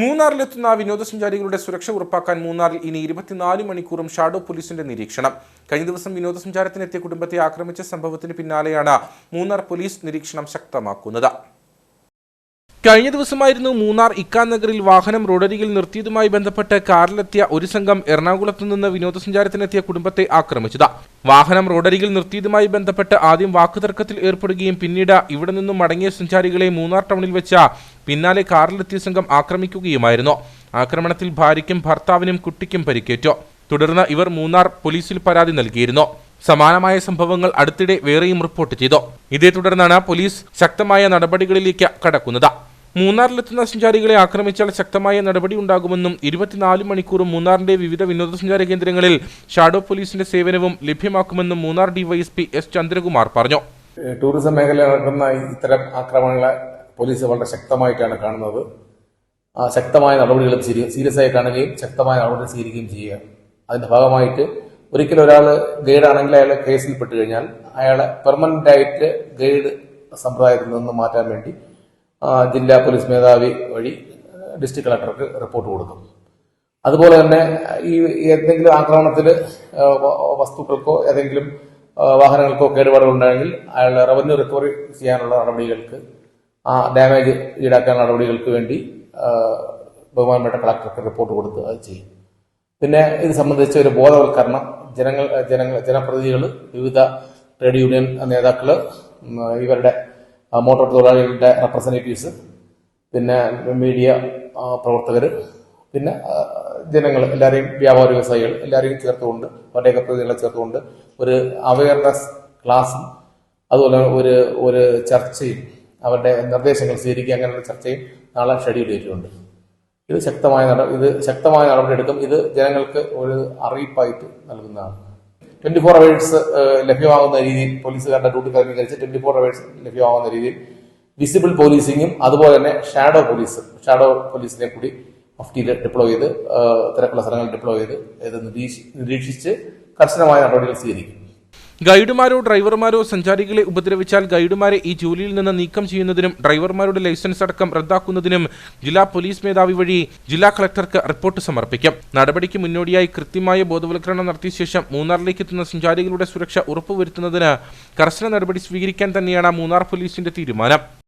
മൂന്നാറിലെത്തുന്ന വിനോദസഞ്ചാരികളുടെ സുരക്ഷ ഉറപ്പാക്കാൻ മൂന്നാറിൽ ഇനി ഇരുപത്തിനാല് മണിക്കൂറും ഷാഡോ പോലീസിന്റെ നിരീക്ഷണം. കഴിഞ്ഞ ദിവസം വിനോദസഞ്ചാരത്തിനെത്തിയ കുടുംബത്തെ ആക്രമിച്ച സംഭവത്തിന് പിന്നാലെയാണ് മൂന്നാർ പോലീസ് നിരീക്ഷണം ശക്തമാക്കുന്നത്. കഴിഞ്ഞ ദിവസമായിരുന്നു മൂന്നാർ ഇക്കാ നഗറിൽ വാഹനം റോഡരികിൽ നിർത്തിയതുമായി ബന്ധപ്പെട്ട് കാറിലെത്തിയ ഒരു സംഘം എറണാകുളത്ത് നിന്ന് വിനോദസഞ്ചാരത്തിനെത്തിയ കുടുംബത്തെ ആക്രമിച്ചത്. വാഹനം റോഡരികിൽ നിർത്തിയതുമായി ബന്ധപ്പെട്ട് ആദ്യം വാക്കുതർക്കത്തിൽ ഏർപ്പെടുകയും പിന്നീട് ഇവിടെ നിന്നും മടങ്ങിയ സഞ്ചാരികളെ മൂന്നാർ ടൗണിൽ വെച്ച പിന്നാലെ കാറിലെത്തിയ സംഘം ആക്രമിക്കുകയുമായിരുന്നു. ആക്രമണത്തിൽ ഭാര്യയ്ക്കും ഭർത്താവിനും കുട്ടിക്കും പരിക്കേറ്റു. തുടർന്ന് ഇവർ മൂന്നാർ പോലീസിൽ പരാതി നൽകിയിരുന്നു. സമാനമായ സംഭവങ്ങൾ അടുത്തിടെ വേറെയും റിപ്പോർട്ട് ചെയ്തു. ഇതേ തുടർന്നാണ് പോലീസ് ശക്തമായ നടപടികളിലേക്ക് കടക്കുന്നത്. മൂന്നാറിലെത്തുന്ന സഞ്ചാരികളെ ആക്രമിച്ചാൽ ശക്തമായ നടപടി ഉണ്ടാകുമെന്നും ഇരുപത്തിനാല് മണിക്കൂറും മൂന്നാറിന്റെ വിവിധ വിനോദസഞ്ചാര കേന്ദ്രങ്ങളിൽ ഷാഡോ പോലീസിന്റെ സേവനവും ലഭ്യമാക്കുമെന്നും മൂന്നാർ ഡിവൈഎസ്പി എസ് ചന്ദ്രകുമാർ പറഞ്ഞു. ടൂറിസം മേഖലയിൽ നടക്കുന്ന ഇത്തരം ആക്രമണങ്ങളെ പോലീസ് വളരെ ശക്തമായിട്ടാണ് കാണുന്നത്. ആ ശക്തമായ നടപടികൾ സീരിയസ് ആയി കാണുകയും ശക്തമായ നടപടികൾ സ്വീകരിക്കുകയും ചെയ്യുക. അതിന്റെ ഭാഗമായിട്ട് ഒരിക്കലും ഒരാൾ ഗൈഡ് ആണെങ്കിൽ അയാൾ കേസിൽ പെട്ട് കഴിഞ്ഞാൽ അയാളെ പെർമനന്റ് ആയിട്ട് ഗൈഡ് സമ്പ്രദായത്തിൽ നിന്ന് മാറ്റാൻ വേണ്ടി ജില്ലാ പോലീസ് മേധാവി വഴി ഡിസ്ട്രിക്ട് കളക്ടർക്ക് റിപ്പോർട്ട് കൊടുക്കും. അതുപോലെ തന്നെ ഈ എന്തെങ്കിലും ആക്രമണത്തിൽ വസ്തുക്കൾക്കോ ഏതെങ്കിലും വാഹനങ്ങൾക്കോ കേടുപാടുകൾ ഉണ്ടായെങ്കിൽ അയാളുടെ റവന്യൂ റിക്കവറി ചെയ്യാനുള്ള നടപടികൾക്ക് ആ ഡാമേജ് ഈടാക്കാനുള്ള നടപടികൾക്ക് വേണ്ടി ബഹുമാനപ്പെട്ട കളക്ടർക്ക് റിപ്പോർട്ട് കൊടുത്ത് അത് ചെയ്യും. പിന്നെ ഇത് സംബന്ധിച്ച് ഒരു ബോധവൽക്കരണം ജനങ്ങൾ ജനങ്ങൾ ജനപ്രതിനിധികൾ വിവിധ ട്രേഡ് യൂണിയൻ നേതാക്കൾ ഇവരുടെ മോട്ടോർ തൊഴിലാളികളുടെ റെപ്രസെന്റേറ്റീവ്സ് പിന്നെ മീഡിയ പ്രവർത്തകർ പിന്നെ ജനങ്ങൾ എല്ലാവരെയും വ്യാപാര വ്യവസായികൾ എല്ലാവരെയും ചേർത്തുകൊണ്ട് അവരുടെയൊക്കെ പ്രതിനിധികളെ ചേർത്തുകൊണ്ട് ഒരു അവയർനെസ് ക്ലാസ്സും അതുപോലെ ഒരു ഒരു ചർച്ചയും അവരുടെ നിർദ്ദേശങ്ങൾ സ്വീകരിക്കുക അങ്ങനെയുള്ള ചർച്ചയും നാളെ ഷെഡ്യൂൾ ചെയ്തിട്ടുണ്ട്. ഇത് ശക്തമായ നട ഇത് ശക്തമായ നടപടിയെടുക്കും. ഇത് ജനങ്ങൾക്ക് ഒരു അറിയിപ്പായിട്ട് നൽകുന്നതാണ്. ട്വന്റി ഫോർ അവേഴ്സ് ലഭ്യമാകുന്ന രീതിയിൽ പോലീസുകാരുടെ ഡ്യൂട്ടി ക്രമീകരിച്ച് ട്വന്റി ഫോർ അവേഴ്സ് ലഭ്യമാകുന്ന രീതിയിൽ വിസിബിൾ പോലീസിങ്ങും അതുപോലെ തന്നെ ഷാഡോ പോലീസ് ഷാഡോ പോലീസിനെ കൂടി മഫ്റ്റിയിൽ ഡിപ്ലോയ് ചെയ്ത് തിരക്കുള്ള സ്ഥലങ്ങളിൽ ഡിപ്ലോയ് ചെയ്ത് ഇത് നിരീക്ഷിച്ച് കർശനമായ നടപടികൾ സ്വീകരിക്കും. ഗൈഡുമാരോ ഡ്രൈവർമാരോ സഞ്ചാരികളെ ഉപദ്രവിച്ചാൽ ഗൈഡുമാരെ ഈ ജോലിയിൽ നിന്ന് നീക്കം ചെയ്യുന്നതിനും ഡ്രൈവർമാരുടെ ലൈസൻസ് അടക്കം റദ്ദാക്കുന്നതിനും ജില്ലാ പോലീസ് മേധാവി വഴി ജില്ലാ കളക്ടർക്ക് റിപ്പോർട്ട് സമർപ്പിക്കും. നടപടിക്ക് മുന്നോടിയായി കൃത്യമായ ബോധവൽക്കരണം നടത്തിയ ശേഷം മൂന്നാറിലേക്ക് എത്തുന്ന സഞ്ചാരികളുടെ സുരക്ഷ ഉറപ്പുവരുത്തുന്നതിന് കർശന നടപടി സ്വീകരിക്കാൻ തന്നെയാണ് മൂന്നാർ പോലീസിന്റെ തീരുമാനം.